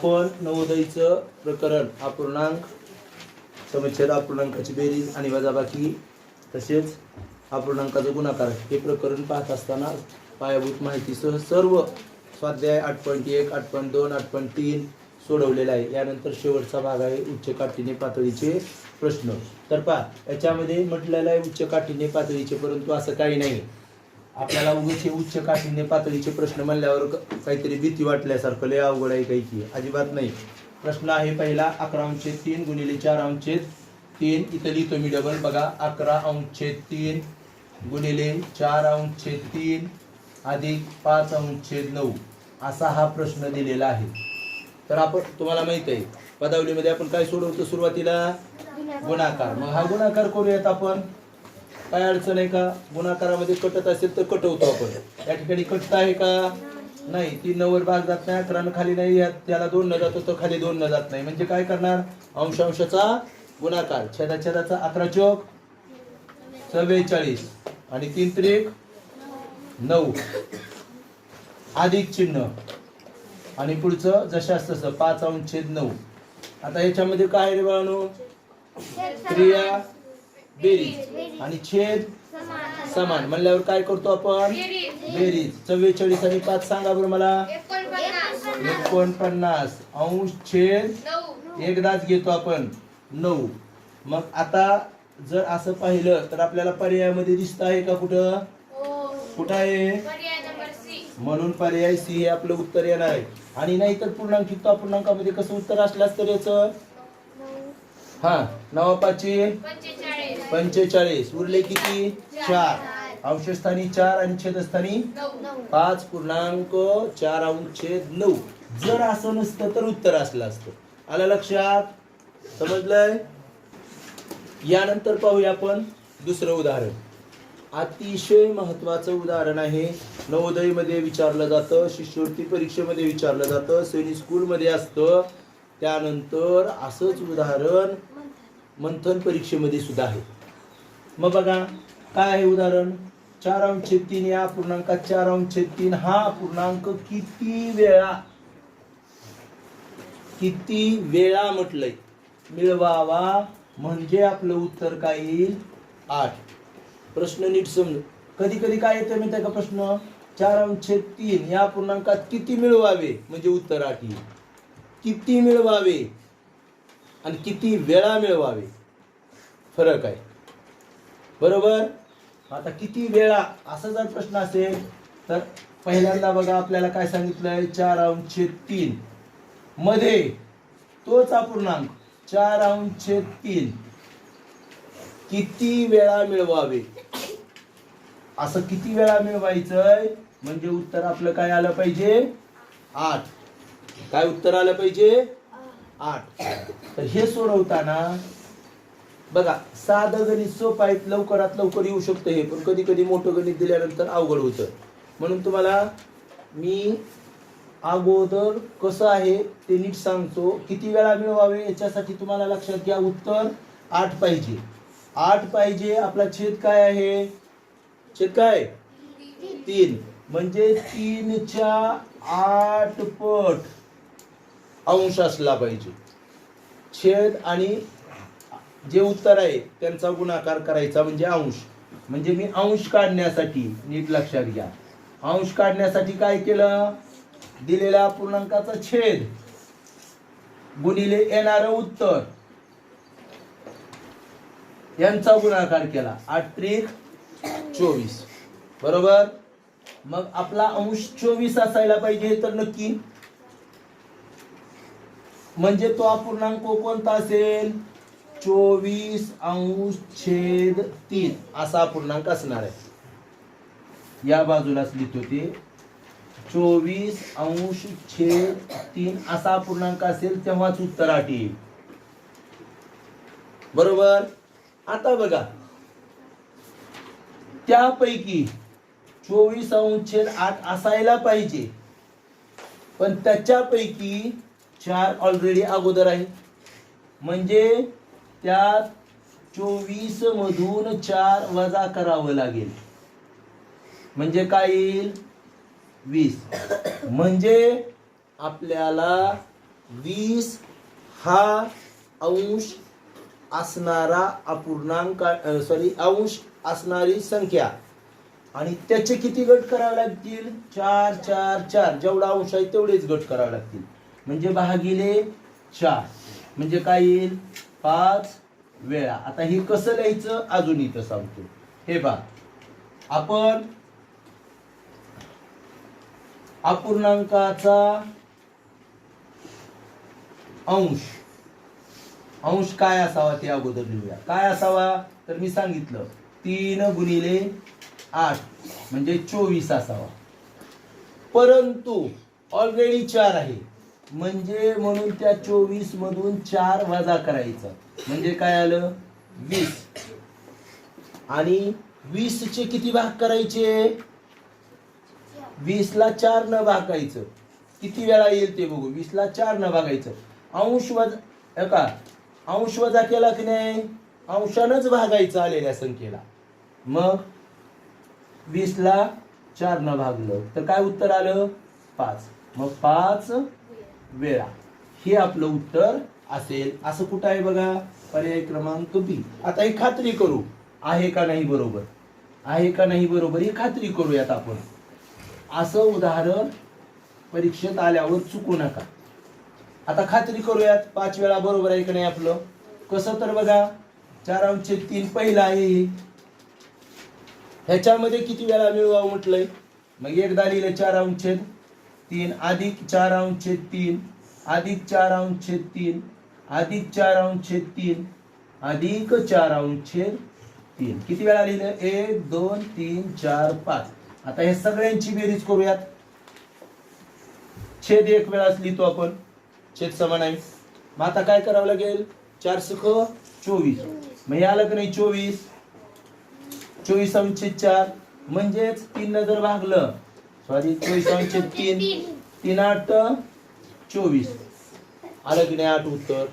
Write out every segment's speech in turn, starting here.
आपण नवोदयचं प्रकरण अपूर्णांक समच्छेद अपूर्णांकाची बेरीज आणि वजाबाकी तसेच अपूर्णांकाचा गुणाकार. हे प्रकरण पाहत असताना पायाभूत माहितीसह सर्व स्वाध्याय आठ पॉईंट एक आठ पॉईंट दोन आठ पॉईंट तीन सोडवलेला आहे. यानंतर शेवटचा भाग आहे उच्च काठीने पातळीचे प्रश्न. तर पहा याच्यामध्ये म्हटलेलं आहे उच्च काठीने पातळीचे परंतु असं काही नाही. आपल्याला उगाच हे उच्च काठीने पातळीचे प्रश्न म्हणल्यावर काहीतरी भीती वाटल्यासारखं लय अवघड आहे काही की. अजिबात नाही. प्रश्न आहे पहिला अकरा अंशे तीन गुणिले चार अंशे तीन. इथं लिहितो मी डबल बघा अकरा अंशे तीन गुणिले चार अंशे तीन अधिक पाच अंशे नऊ. असा हा प्रश्न दिलेला आहे. तर आपण तुम्हाला माहीत आहे पदावलीमध्ये आपण काय सोडवतो सुरुवातीला? गुणाकार. मग हा गुणाकार करूयात आपण. काय अडचण आहे का? गुणाकारामध्ये कटत असेल तर कटवतो आपण. या ठिकाणी कटत आहे का? नाही. तीन नव्वद भाग जात नाही अकरा खाली नाही त्याला दोन न जातो तर खाली दोन न जात नाही. म्हणजे काय करणार? अंश अंशाचा गुणाकार. छेदा छेदाचा अकरा चौक चव्वेचाळीस. आणि तीन त्रिक नऊ. अधिक चिन्ह. आणि पुढचं जशास तसं पाच अंश छेद नऊ. आता याच्यामध्ये काय आहे रे बाळानो? क्रिया बेरीज. आणि छेद समान. म्हणल्यावर काय करतो आपण? बेरीज. चव्वेचाळीस आणि पाच सांगा बरं मला. एकोणपन्नास. अंश छेद. एकदाच घेतो आपण. नऊ. मग आता जर असं पाहिलं तर आपल्याला पर्यायामध्ये दिसत आहे का कुठं? कुठं आहे? म्हणून पर्याय सी हे आपलं उत्तर येणार आहे. आणि नाहीतर पूर्णांकित अपूर्णांकामध्ये कसं उत्तर असल्यास तर याचं? हा. नवापाचे पंचेचाळीस. उरले किती? चार. अंशस्थानी चार आणि छेदस्थानी पाच. पूर्णांक चार अंश छेद नऊ. जर असं नसतं तर उत्तर असलं असतं. आलं लक्षात? समजलंय? यानंतर पाहूया आपण दुसरं उदाहरण. अतिशय महत्वाचं उदाहरण आहे. नवोदयमध्ये विचारलं जातं शिष्यवृत्ती परीक्षेमध्ये विचारलं जातं सैनिक स्कूलमध्ये असतं. त्यानंतर असंच उदाहरण मंथन परीक्षेमध्ये सुद्धा आहे. मग बघा काय आहे उदाहरण? चार अंश तीन या पूर्णांकात चार अंश तीन हा पूर्णांक किती वेळा? किती वेळा म्हटलंय? मिळवावा म्हणजे आपलं उत्तर काय येईल? आठ. प्रश्न नीट समज कधी कधी काय येतं माहिती आहे का प्रश्न? चार अंश तीन या पूर्णांकात किती मिळवावे? म्हणजे उत्तर आठ येईल. किती मिळवावे? आणि किती वेळा मिळवावे? फरक आहे. बरोबर? आता किती वेळा असा जर प्रश्न असेल तर पहिल्यांदा बघा आपल्याला काय सांगितलंय? चार अंशे तीन. मध्ये तोच अपूर्णांक चार अंशे तीन. किती वेळा मिळवावे? असं किती वेळा मिळवायचंय? म्हणजे उत्तर आपलं काय आलं पाहिजे? आठ. काय उत्तर आलं पाहिजे? आठ. तर हे सोडवताना बघा साधं गणित सोपं आहेत लवकरात लवकर येऊ शकतं हे पण कधी कधी मोठं गणित दिल्यानंतर अवघड होतं. म्हणून तुम्हाला मी अगोदर कसं आहे ते नीट सांगतो. किती वेळा मिळवावे याच्यासाठी तुम्हाला लक्षात घ्या उत्तर आठ पाहिजे. आठ पाहिजे आपला छेद काय आहे? छेद काय? तीन. म्हणजे तीनच्या आठ पट अंश असला पाहिजे. छेद आणि जे उत्तर आहे त्यांचा गुणाकार करायचा म्हणजे अंश. म्हणजे मी अंश काढण्यासाठी नीट लक्षात घ्या. अंश काढण्यासाठी काय केलं? दिलेल्या पूर्णांकाचा छेद. गुणिले येणार उत्तर. यांचा गुणाकार केला. आठ त्रिक चोवीस. बरोबर? मग आपला अंश चोवीस असायला पाहिजे तर नक्की. म्हणजे तो अपूर्णांक कोणता असेल? चोवीस अंश छेद तीन असा पूर्णांक असणार आहे. या बाजूलाच लिहितो ते चोवीस अंश छेद तीन असा पूर्णांक असेल तेव्हाच उत्तर आठ येईल बरोबर? आता बघा. त्यापैकी चोवीस अंश छेद आठ असायला पाहिजे. पण त्याच्यापैकी चार ऑलरेडी अगोदर आहे. म्हणजे त्यात चोवीस मधून चार वजा करावं लागेल. म्हणजे काय येईल? वीस. म्हणजे आपल्याला वीस हा अंश असणारा अपूर्णांक सॉरी अंश असणारी संख्या. आणि त्याचे किती गट करावे लागतील? चार चार चार. जेवढा अंश आहे तेवढेच गट करावे लागतील. म्हणजे भागिले चार. म्हणजे काय येईल? पाच वेळा. आता हे कसं लिहायचं? अजून इथं सांगतो. हे बा आपण अपूर्णांकाचा अंश. अंश काय असावा ते अगोदर लिहूया. काय असावा? तर मी सांगितलं. तीन गुणिले आठ म्हणजे चोवीस असावा. परंतु ऑलरेडी चार आहे. म्हणजे म्हणून त्या चोवीस मधून चार वजा करायचा. म्हणजे काय आलं? वीस. आणि वीस चे किती भाग करायचे? वीसला चार न भागायचं. किती वेळा येईल ते बघू. वीसला चार न भागायचं. अंश वजा का? अंश वजा केला की नाही? अंशानच भागायचं आलेल्या संख्येला. मग वीसला चार न भागलं. तर काय उत्तर आलं? पाच. मग पाच वेळा. हे आपलं उत्तर असेल. असं कुठं आहे बघा? पर्याय क्रमांक बी आता ही खात्री करू. आहे का नाही बरोबर? आहे का नाही बरोबर? ही खात्री करूयात आपण. असं उदाहरण परीक्षेत आल्यावर चुकू नका. आता खात्री करूयात. पाच वेळा बरोबर आहे का नाही आपलं? कसं तर बघा. चार अंश तीन पहिला आहे. हे. ह्याच्यामध्ये किती वेळा मिळवा म्हटलंय? मग एकदा लिहिलं चार अंशेद तीन अधिक चार अंशेद तीन अधिक चार अंशेद तीन अधिक चार अंशेद तीन अधिक चार अंशेद तीन. किती वेळा लिहिलं एक दोन तीन चार पाच. आता हे सगळ्यांची बेरीज करूयात. छेद एक वेळाच लिहितो आपण. छेद समान आहे मग आता काय करावं लागेल? चार सुख चोवीस. मग हे आलं की नाही चोवीस? चोवीस अंश चार. म्हणजेच तीन नजर जर भागलं. सॉरी चोवीस अंश तीन तीन आठ चोवीस. आलं की नाही आठ उत्तर?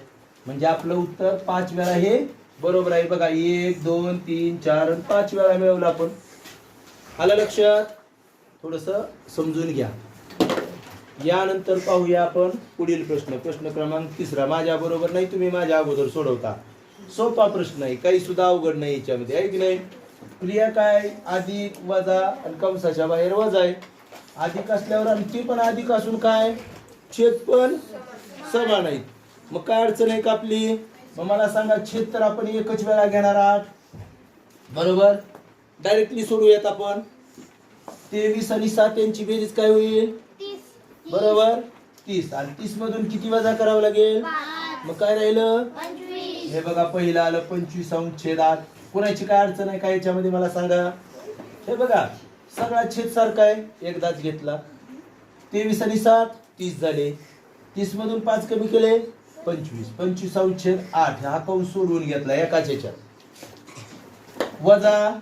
म्हणजे आपलं उत्तर पाच वेळा हे बरोबर आहे. बघा एक दोन तीन चार आणि पाच वेळा मिळवलं आपण. आलं लक्षात? थोडस समजून घ्या. यानंतर पाहूया आपण पुढील प्रश्न. प्रश्न क्रमांक तिसरा. माझ्या बरोबर नाही तुम्ही माझ्या अगोदर सोडवता. सोपा प्रश्न आहे. काही सुद्धा अवघड नाही याच्यामध्ये. आहे की नाही? क्रिया काय? अधिक वजा आणि कंसाच्या बाहेर वजा आहे. अधिक असल्यावर आणखी पण अधिक असून काय? छेद पण समान आहेत. मग काय अडचण आहे का आपली? मग मला सांगा छेद तर आपण एकच वेळा घेणार आहात. बरोबर? डायरेक्टली सोडूयात आपण. तेवीस आणि सात यांची बेरीज काय होईल? बरोबर? तीस. आणि तीस मधून किती वजा करावं लागेल? मग काय राहिलं? हे बघा पहिलं आलं पंचवीस अंश छेद आठ. कोणाची काय अडचण आहे? काय याच्यामध्ये मला सांगा. हे बघा सगळा छेद सारखा आहे. एकदाच घेतला. तेवीस आणि सात तीस झाले. तीस मधून पाच कमी केले. पंचवीस. पंचवीस अंश छेद आठ. हा कंस सोडवून घेतला एकाच याच्यात. वजा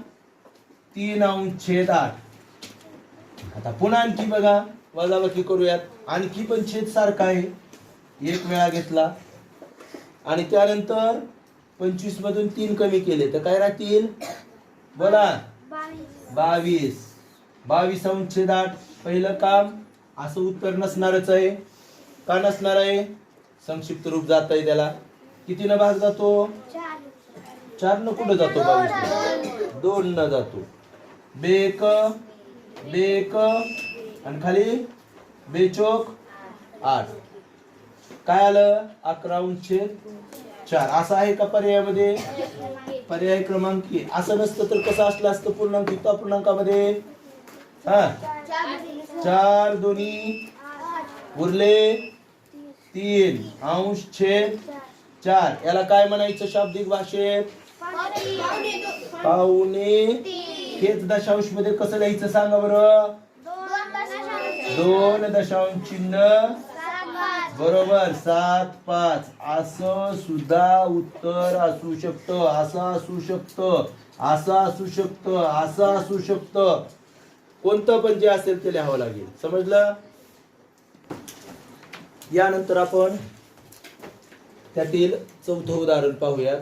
तीन अंश छेद आठ. आता पुन्हा आणखी बघा. वजाबाकी करूयात. आणखी पण छेद सारखा आहे. एक वेळा घेतला. आणि त्यानंतर पंचवीस मधून तीन कमी केले. तर काय राहतील? बोला. बावीस. बावीस अंश आठ पहिलं काम असं उत्तर नसणारच आहे. का नसणार आहे? संक्षिप्त रूप जात आहे त्याला. किती न भाग जातो? चार न कुठं जातो बावीस? दोन न जातो. बेक बेक आणि खाली बेचोक आठ. काय आलं? अकरा छेद चार. असं आहे का पर्यायामध्ये? पर्याय क्रमांक असं नसतं तर कसं असलं असतं पूर्णांक? युक्त पूर्णांकामध्ये हा. चार दोन्ही. उरले. तीन. अंश छेद. चार. याला काय म्हणायचं शाब्दिक भाषेत? पाहुणे. हेच दशांशमध्ये कसं लिहायचं सांगा बरं? दोन दशांश चिन्ह. बरोबर. सात पाच. असं सुद्धा उत्तर असू शकतं. असं असू शकतं. असं असू शकतं. असं असू शकतं. कोणतं पण जे असेल ते लिहावं लागेल. समजलं? यानंतर आपण त्यातील चौथं उदाहरण पाहूयात.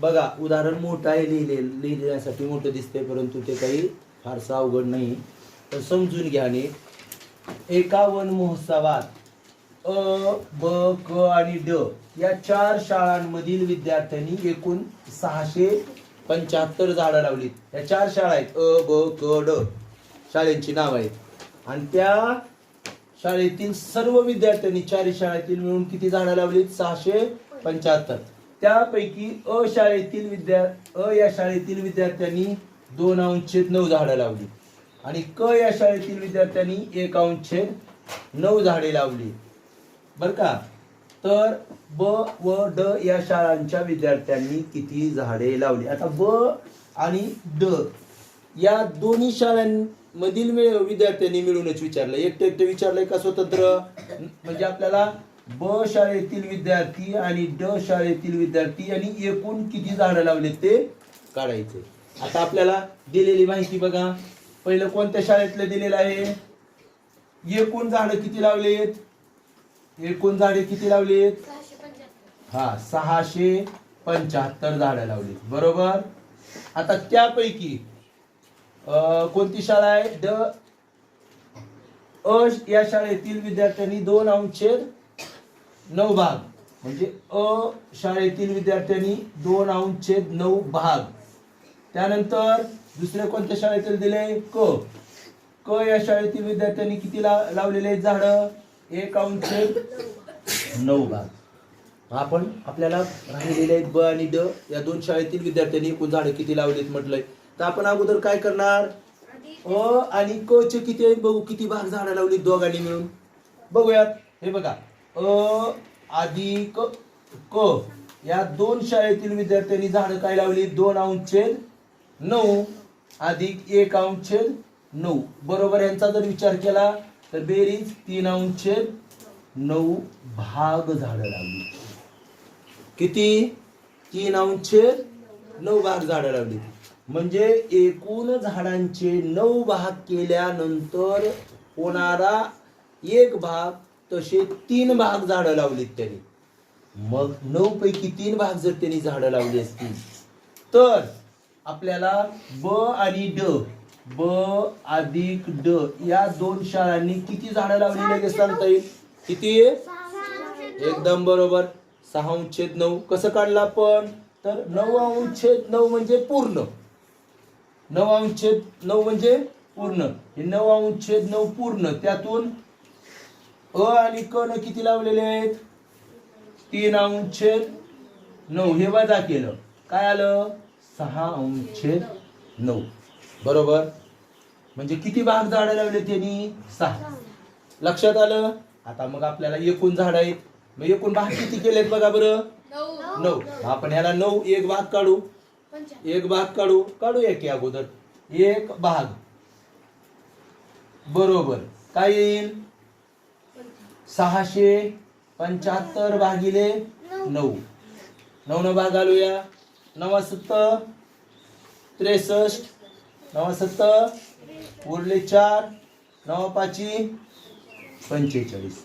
बघा उदाहरण मोठं आहे लिहिले लिहिण्यासाठी मोठं दिसते परंतु ते काही फारसं अवघड नाही. तर समजून घ्या नीट. एका वन महोत्सवात अ ब क आणि ड या चार शाळांमधील विद्यार्थ्यांनी एकूण सहाशे पंच्याहत्तर झाडं लावलीत. या चार शाळा आहेत. अ ब क ड. शाळेची नाव आहेत. आणि त्या शाळेतील सर्व विद्यार्थ्यांनी चारही शाळेतील मिळून किती झाडं लावलीत? सहाशे पंच्याहत्तर. त्यापैकी अ शाळेतील विद्या अ या शाळेतील विद्यार्थ्यांनी दोन अंशेद नऊ झाडं लावली. आणि क या शाळेतील विद्यार्थ्यांनी एक अंशेद नऊ झाडे लावली. बर का? तर ब व ड या शाळांच्या विद्यार्थ्यांनी किती झाडे लावली? आता ब आणि ड या दोन्ही शाळांमधील मिळ- विद्यार्थ्यांनी मिळूनच विचारलं. एकटं एकटं विचारलंय का स्वतंत्र? म्हणजे आपल्याला ब शाळेतील विद्यार्थी आणि ड शाळेतील विद्यार्थी यांनी एकूण किती झाडं लावले ते काढायचे. आता आपल्याला दिलेली माहिती बघा. पहिलं कोणत्या शाळेतलं दिलेलं आहे? एकूण झाडं किती लावलेत? एकूण झाडे किती लावलेत? हा सहाशे पंच्याहत्तर झाडं लावलेत. बरोबर? आता त्यापैकी कोणती शाळा आहे? ड अ या शाळेतील विद्यार्थ्यांनी दोन अंशेद नऊ भाग. म्हणजे अ शाळेतील विद्यार्थ्यांनी दोन अंशेद नऊ भाग. त्यानंतर दुसऱ्या कोणत्या शाळेतील दिले? क. क या शाळेतील विद्यार्थ्यांनी किती ला लावलेले आहेत झाडं? एक अंशेद नऊ भाग. आपण आपल्याला राहिलेले आहेत ब आणि ड. या दोन शाळेतील विद्यार्थ्यांनी एकूण झाडं किती लावलीत म्हटलंय? तर आपण अगोदर काय करणार? अ आणि क चे किती आहेत बघू किती भाग झाडं लावली दोघांनी मिळून? बघूयात. हे बघा. अ अधिक क या दोन शाळेतील विद्यार्थ्यांनी झाडं काय लावली दोन अंशछेद नऊ. अधिक एक अंशछेद नऊ. बरोबर यांचा जर विचार केला तर बेरीज तीन अंशछेद नऊ भाग झाडं लावली. किती? तीन अंशछेद नऊ भाग झाडं लावली म्हणजे एकूण झाडांचे नऊ भाग केल्यानंतर होणारा एक भाग तसे तीन भाग झाडं लावलीत त्यांनी. मग नऊ पैकी तीन भाग जर त्यांनी झाडं लावली असतील तर आपल्याला ब आणि ड ब अधिक ड या दोन शाळांनी किती झाडं लावली लगेच सांगता येईल? किती? एकदम बरोबर. सहा उच्छेद नऊ. कसं काढलं आपण? तर नऊ उच्छेद नऊ म्हणजे पूर्ण. नऊ अनुच्छेद नऊ म्हणजे पूर्ण. हे नऊ अनुच्छेद नऊ पूर्ण. त्यातून अ आणि क न किती लावलेले आहेत? तीन अनुच्छेद नऊ. हे वजा केलं. काय आलं? सहा अनुच्छेद नऊ. बरोबर? म्हणजे किती भाग झाडं लावले त्यांनी? सहा. लक्षात आलं? आता मग आपल्याला एकूण झाड आहेत. मग एकूण भाग किती केलेत बघा बरं? नऊ. आपण याला नऊ एक भाग काढू. एक भाग काढू काढूया की अगोदर. एक भाग. बरोबर. काय येईल? सहाशे पंच्याहत्तर भागिले नऊ. नऊ. न भाग घालूया. नवा सत्तर. त्रेसष्ट. नवा सत्तर. उरले चार. नवा पाची पंचेचाळीस.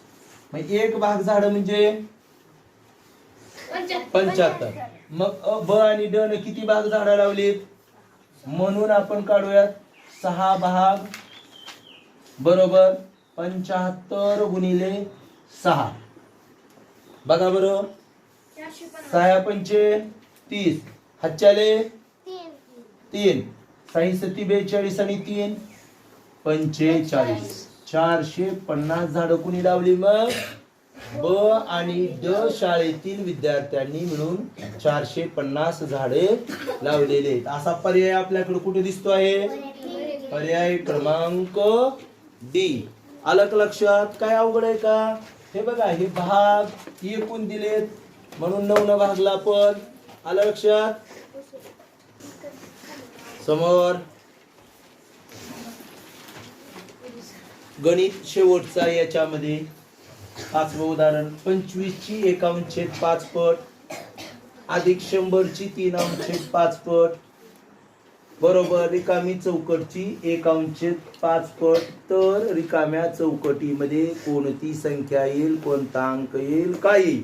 मग एक भाग झाड म्हणजे? पंच्याहत्तर मग अ ब आणि ड न किती भाग झाडं लावलीत? म्हणून आपण काढूयात सहा भाग. बरोबर पंचाहत्तर गुणिले सहा. बघा बरं. सहा पंचे तीस. हातच्याले? तीन. साई सती बेचाळीस आणि तीन. पंचेचाळीस. चारशे पन्नास झाडं कुणी लावली मग? ब आणि ड शाळेतील विद्यार्थ्यांनी मिळून चारशे पन्नास झाडे लावलेले आहेत. असा पर्याय आपल्याकडे कुठे दिसतो आहे? पर्याय क्रमांक डी. आलं लक्षात काय अवघड आहे का? हे बघा हे भाग एकूण दिलेत. म्हणून नऊ न भागला पण आलं लक्षात? समोर. गणित शेवटचा याच्यामध्ये. पाचवं उदाहरण पंचवीस ची एकावन्नशे पाच पट अधिक शंभरची तीन अंशछेद पाच पट बरोबर रिकामी चौकटची एकावन्नशे पाच पट तर रिकाम्या चौकटीमध्ये कोणती संख्या येईल कोणता अंक येईल काय येईल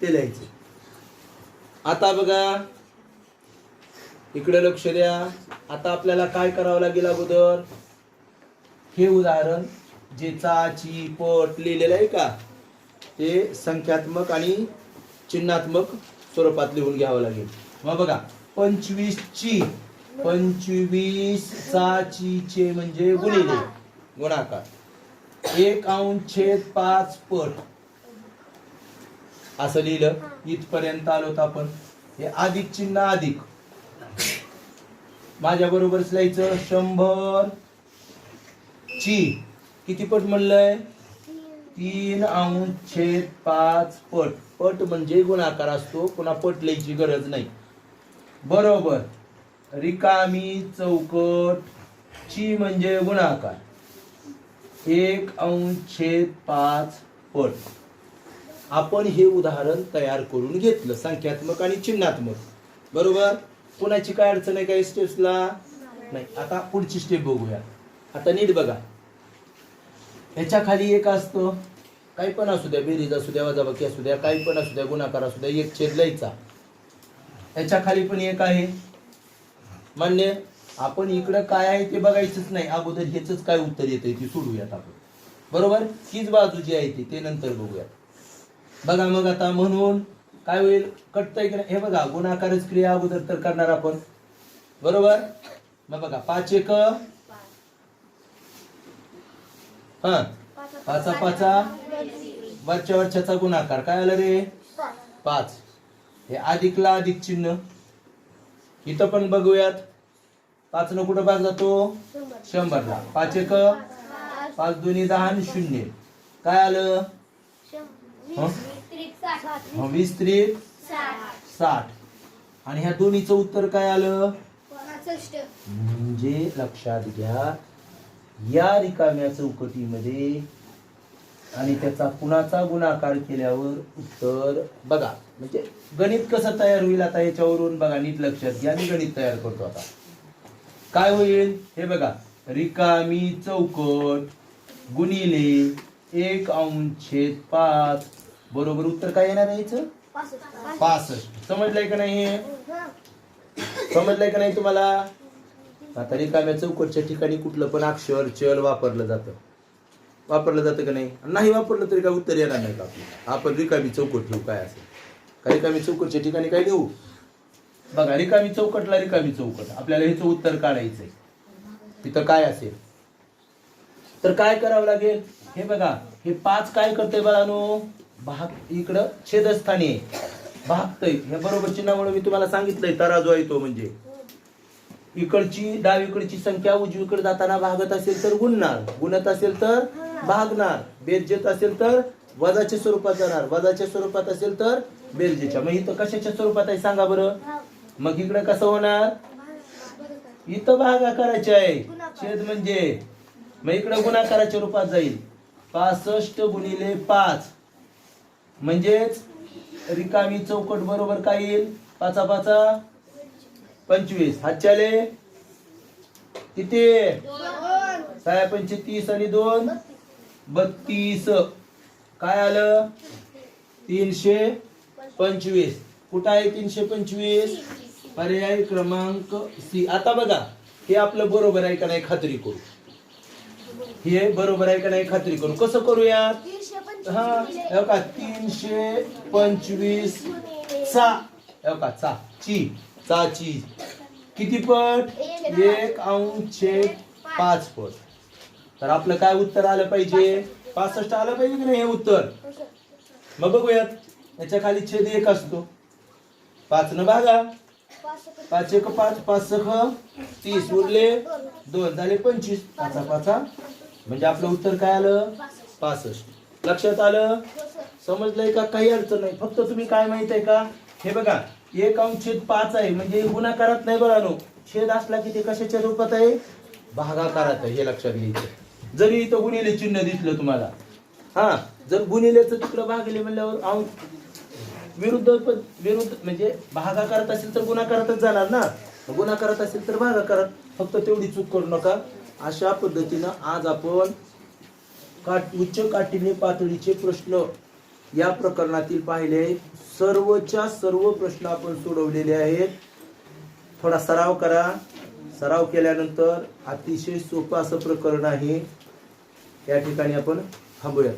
ते लिहायचं. आता बघा इकडे लक्ष द्या. आता आपल्याला काय करावं लागेल अगोदर? हे उदाहरण जे चाची पट लिहिलेलं आहे का? ते संख्यात्मक आणि चिन्हात्मक स्वरूपात लिहून घ्यावं लागेल. मग बघा पंचवीस ची पंचवीस चा ची चे म्हणजे गुणिले. गुणाकार. एक अंश छेद पाच पट. असं लिहिलं इथपर्यंत आलो तर आपण. हे अधिक चिन्ह अधिक. माझ्या बरोबर लिहायचं शंभर. ची. किती पट म्हणलंय? तीन अंश छेद पाच पट. पट म्हणजे गुणाकार असतो. पुन्हा पट लिहायची गरज नाही. बरोबर. रिकामी चौकट ची म्हणजे गुणाकार. एक अंश छेद पाच पट. आपण हे उदाहरण तयार करून घेतलं. संख्यात्मक आणि चिन्हात्मक. बरोबर? कोणाची काय अडचण आहे काही स्टेप्सला नाही. आता पुढची स्टेप बघूया. आता नीट बघा. ह्याच्या खाली एक असतं. काही पण असू द्या बेरीज असू द्या वजाबाकी असू द्या काही पण असू द्या गुणाकार असू द्या एक छेद लयचा. ह्याच्या खाली पण एक आहे. मान्य आपण इकडं काय आहे ते बघायचंच नाही. अगोदर ह्याच काय उत्तर येतंय ते सोडूयात आपण. बरोबर? हीच बाजू जी आहे ती ते नंतर बघूयात. बघा मग आता म्हणून काय होईल? कटतंय की नाही? हे बघा गुणाकारच क्रिया अगोदर तर करणार आपण. बरोबर? मग बघा पाच एक हा. पाचा पाचा. वरच्या वरच्याचा गुणाकार. काय आलं रे? पाच. हे अधिकला अधिक चिन्ह. इथं पण बघूयात. पाच न कुठं भाग जातो? शंभरला. पाच एक. पाच दोन्ही दहा आणि शून्य. काय आलं? वीस त्रिक साठ. आणि ह्या दोन्हीचं उत्तर काय आलं? म्हणजे लक्षात घ्या. या रिकाम्या चौकटीमध्ये आणि त्याचा कुणाचा गुणाकार केल्यावर उत्तर बघा. म्हणजे गणित कसं तयार होईल आता याच्यावरून बघा नीट लक्षात घ्या. मी गणित तयार करतो आता. काय होईल? हे बघा. रिकामी चौकट गुणिले एक अंश छेद पाच. बरोबर उत्तर काय येणार आहे याचं? पासष्ट. समजलंय का नाही हे? समजलंय का नाही तुम्हाला? आता रिकाम्या चौकटच्या ठिकाणी कुठलं पण अक्षर चल वापरलं जातं. वापरलं जातं का नाही? नाही वापरलं तरी काय उत्तर येणार नाही का आपल्याला? आपण रिकामी चौकट ठेवू काय असेल? का रिकामी चौकटच्या ठिकाणी काय लिहू बघा रिकामी चौकटला रिकामी चौकट. आपल्याला ह्याचं उत्तर काढायचंय. तिथं काय असेल? तर काय करावं लागेल? हे बघा हे पाच काय करते बाळानो? भाग इकडं छेदस्थानी आहे. भागतय. हे बरोबर चिन्हामुळे मी तुम्हाला सांगितलंय तराजू आहे तो म्हणजे. इकडची डावीकडची संख्या उजवीकडे जाताना भागत असेल तर गुणणार. गुणत असेल तर भागणार. बेरजेत असेल तर वजाच्या स्वरूपात जाणार. वजाच्या स्वरूपात असेल तर बेरजेच्या मग इथं कशाच्या स्वरूपात आहे सांगा बरं. मग इकडे कसं होणार? इथं भागाकाराचे आहे. छेद म्हणजे. मग इकडे गुणाकाराच्या रूपात जाईल. पासष्ट गुणिले पाच. म्हणजेच रिकामी चौकट बरोबर काय येईल? पाचा पाचा. पंचवीस. हातच्याले किती? साया पंचे तीस आणि दोन. बत्तीस. काय आलं? तीनशे पंचवीस. कुठं आहे तीनशे पंचवीस? पर्याय क्रमांक सी. आता बघा हे आपलं बरोबर आहे का नाही खात्री करू. हे बरोबर आहे का नाही खात्री करू. कसं करूयात? हा हे का तीनशे पंचवीस चा. का चा. ची. चा ची. किती पट? एक अंश छेद पाच पट. तर आपलं काय उत्तर आलं पाहिजे? पासष्ट आलं पाहिजे की नाही हे उत्तर? मग बघूयात. याच्या खाली छेद एक असतो. पाच न भागा. पाच एक पाच पाच सख तीस. उरले दोन. झाले पंचवीस. पाचा पाचा. म्हणजे आपलं उत्तर काय आलं? पासष्ट. लक्षात आलं? समजलंय का? काही अडचण नाही. फक्त तुम्ही काय माहीत आहे का? हे बघा. एक अंश छेद पाच आहे म्हणजे गुणाकारात नाही बघा नो छेद असला की ते कशाच्या रूपात आहे? भागाकारात आहे हे लक्षात घ्यायचं. जरी इथं गुणिले चिन्ह दिसलं तुम्हाला. हा जर गुणिलेचं तिकडं भागले म्हणल्यावर अंश विरुद्ध विरुद्ध म्हणजे भागाकारात असेल तर गुणाकारातच जाणार ना. गुणाकारात असेल तर भागाकारात. फक्त तेवढी चूक करू नका. अशा पद्धतीनं आज आपण काट उच्च काठिण्य पातळीचे प्रश्न या प्रकरणातील पाहिले आहेत. सर्वच्या सर्व प्रश्न आपण सोडवलेले आहेत. थोडा सराव करा. सराव केल्यानंतर अतिशय सोपं असं प्रकरण आहे. या ठिकाणी आपण थांबूयात.